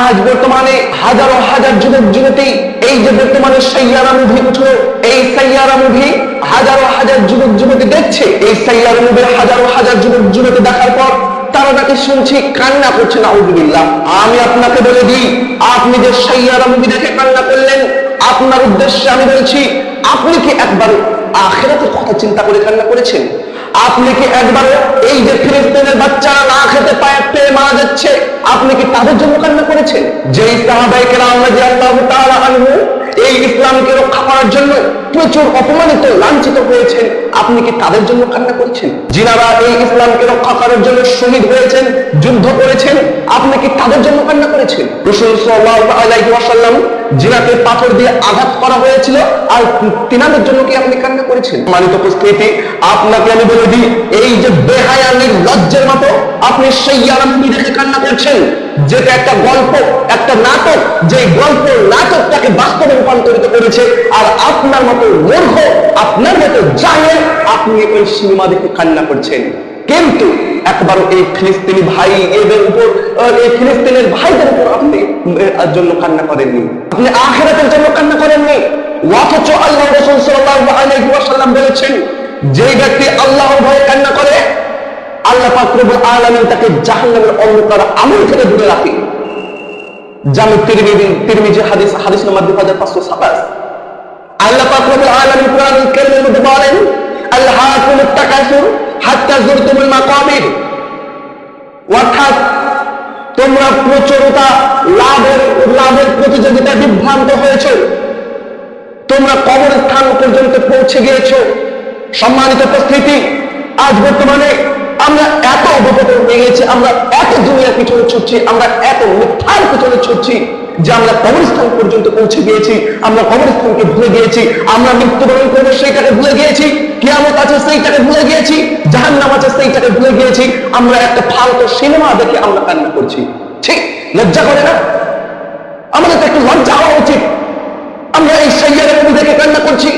আজ বর্তমানে হাজারো হাজার যুবক যুবতী এই যে বর্তমানে সাইয়ারা মুভি উঠল, এই সাইয়ারা মুভি হাজারো হাজার যুবক যুবতী দেখছে, এই সাইয়ারা মুভি হাজারো হাজার যুবক যুবতী দেখার পর তারা নাকি শুনছি, কান্না করছে না আমি আপনাকে বলে দিই, আপনি যে সাইয়ারা মুভি দেখে কান্না করলেন, আপনার উদ্দেশ্যে আমি বলছি, আপনি কি একবার আখেরাতের কথা চিন্তা করে কান্না করেছেন? আপনি কি একবার এই যে ফিলিস্তিনের বাচ্চারা না খেতে পায়ে, পেয়ে মারা যাচ্ছে? আপনি কি তাদের জন্য কান্না করেছেন? যে সাহাবাই কেরাম রাদিয়াল্লাহু তাআলা আনহু এই ইসলামকে রক্ষা করার জন্য প্রচুর অপমানিত, লাঞ্ছিত হয়েছেন, আপনি কি তাদের জন্য কান্না করেছেন? যিনারা এই ইসলামকে রক্ষা করার জন্য শহীদ হয়েছেন, যুদ্ধ করেছেন, আপনি কি তাদের জন্য কান্না করেছেন? রসুল সাল্লাল্লাহু আলাইহি ওয়াসাল্লাম জিনাকে পাথর দিয়ে আঘাত করা হয়েছিল, আর তিনাদের জন্য কি আপনি কান্না করেছেন? মানিত উপস্থিতি, আপনাকে আমি বলে দিই, এই যে বেহায়া লজ্জের মতো আপনি সেই আরামী দেখে কান্না করছেন, যেটা একটা গল্প, একটা নাটক যে গল্প নাটকটাকে বাস্তবে রূপান্তরিত করেছে, আর আপনার মতো মূর্খ, আপনার মতো জাহেল, আপনি ওই সিনেমা দেখে কান্না করছেন। কিন্তু একবার এই ফিলিস্তিনি ভাই এদের উপর এই ফিলিস্তিনের ভাইদের উপর আপনি জন্য কান্না করেননি। আপনি আখেরাতের জন্য কান্না করেননি। অথচ আল্লাহ রসুল ওয়াসাল্লাম বলেছেন যে ব্যক্তি আল্লাহর ভয়ে কান্না করে, আল্লাহ তাকে জাহান্নামের অন্ধকার আমল থেকে দূরে রাখে। তিরমিজি তিরমিজি হাদিস হাদিস নাম্বার 2527 আল্লাহ পাক রব্বুল আলামিন কোরআনুল কারীমের মধ্যে বলেন তাকাসুর হাত্তা যুরতুমুল মাকাবির। অর্থাৎ তোমরা প্রচুরতা লাভের লাভের প্রতিযোগিতা বিভ্রান্ত হয়েছ। তোমরা কবরস্থান পর্যন্ত পৌঁছে গিয়েছো। সম্মানিত উপস্থিতি, আজ বর্তমানে আমরা এত অবগত হয়ে গেছি আমরা এত দুনিয়ার পিছনে ছুটছি, আমরা এত মিথ্যার পিছনে ছুটছি যে আমরা কবরস্থান পর্যন্ত পৌঁছে গিয়েছি, আমরা কবরস্থানকে ভুলে গিয়েছি, আমরা মৃত্যুবরণ করব সেইটাকে ভুলে গিয়েছি, কিয়ামত আছে সেইটাকে ভুলে গিয়েছি, জাহান্নাম আছে সেইটাকে ভুলে গিয়েছি, আমরা একটা ফালতু সিনেমা দেখে আমরা কান্না করছি। ঠিক লজ্জা করে না? আমাদের তো একটু লজ্জা হওয়া উচিত। আমরা এই সাইয়ারের মুভি দেখে কান্না করছি।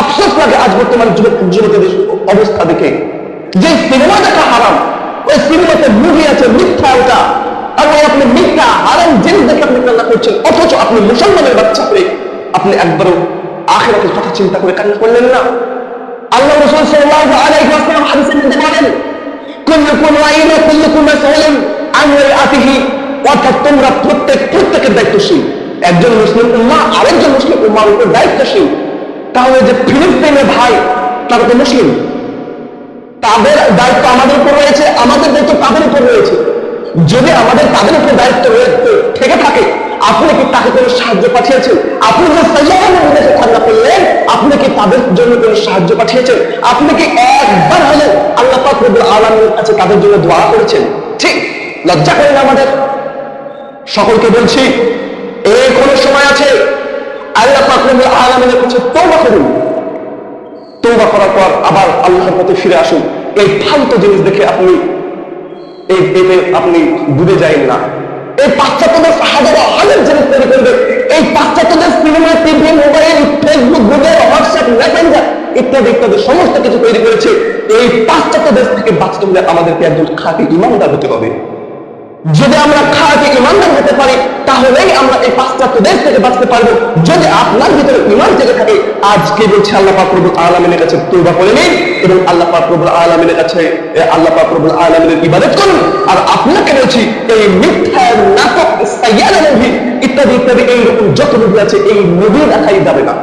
আফসোস লাগে আজ বর্তমান যুবক যুবতীদের অবস্থা দেখে। যে সিনেমা দেখা মিথ্যা ওটা আপনি মিথ্যা, হারাম জিনিস দেখে আপনি কান্না করছেন। অথচ আপনি মুসলমানের বাচ্চা হয়ে আপনি একবারও আখেরাতের কথা চিন্তা করে কান্না করলেন না। আল্লাহ রসুল আলাইহি ওয়াসাল্লাম বলেন, কুল্লুকুম কুল্লুকুম মাসউলুন আন রাআতিহি অর্থাৎ তোমরা প্রত্যেক, প্রত্যেকের দায়িত্বশীল। একজন মুসলিম উম্মা আরেকজন মুসলিম উম্মার উপর দায়িত্বশীল। তাহলে যে ফিলিস্তিনের ভাই, তারা তো মুসলিম। তাদের দায়িত্ব আমাদের উপর রয়েছে, আমাদের যদি আমাদের তাদের উপর দায়িত্ব থেকে থাকে, আপনি কি তাকে কোনো সাহায্য পাঠিয়েছেন? আপনি যে সাইয়াদের বিদেশে করলেন আপনি কি তাদের জন্য কোনো সাহায্য পাঠিয়েছেন? আপনি কি একবার হলে আল্লাহ পাক রব্বুল আলামিনের কাছে তাদের জন্য দোয়া করেছেন? ঠিক, লজ্জা করেন আমাদের? সকলকে বলছি এই কোনো সময় আছে, আল্লাহ পাক রব্বুল আলামিনের কাছে তওবা করুন। তৌবা করার পর আবার আল্লাহর পথে ফিরে আসুন। এই ফালতু জিনিস দেখে আপনি এই পেটে আপনি ডুবে যাইন না। এই পাশ্চাত্যদের হাজারো হাজার জিনিস তৈরি করবে, এই পাশ্চাত্যদের cinema TV, mobile, Facebook, Google, WhatsApp, messenger ইত্যাদি ইত্যাদি সমস্ত কিছু তৈরি করেছে। এই পাশ্চাত্য দেশ থেকে বাঁচতে হলে আমাদেরকে একজন খাঁটি ইমানদার হতে হবে। যদি আমরা খাঁটি ইমানদার হতে পারি, তাহলেই আমরা এই পাশ্চাত্য দেশ থেকে বাঁচতে পারব। যদি আপনার ভিতরে ইমান থেকে থাকে, আজকে বলছে আল্লাহ পাক রব্বুল আলামিনের কাছে তওবা করে নিন এবং আল্লাহ পাক রব্বুল আলামিনের কাছে আল্লাহ পাক রব্বুল আলামিনের ইবাদত করুন। আর আপনাকে বলছি, এই মিথ্যা, নাটক ইত্যাদি ইত্যাদি, এইরকম যত মুভি আছে, এই মুভি দেখাই যাবে না।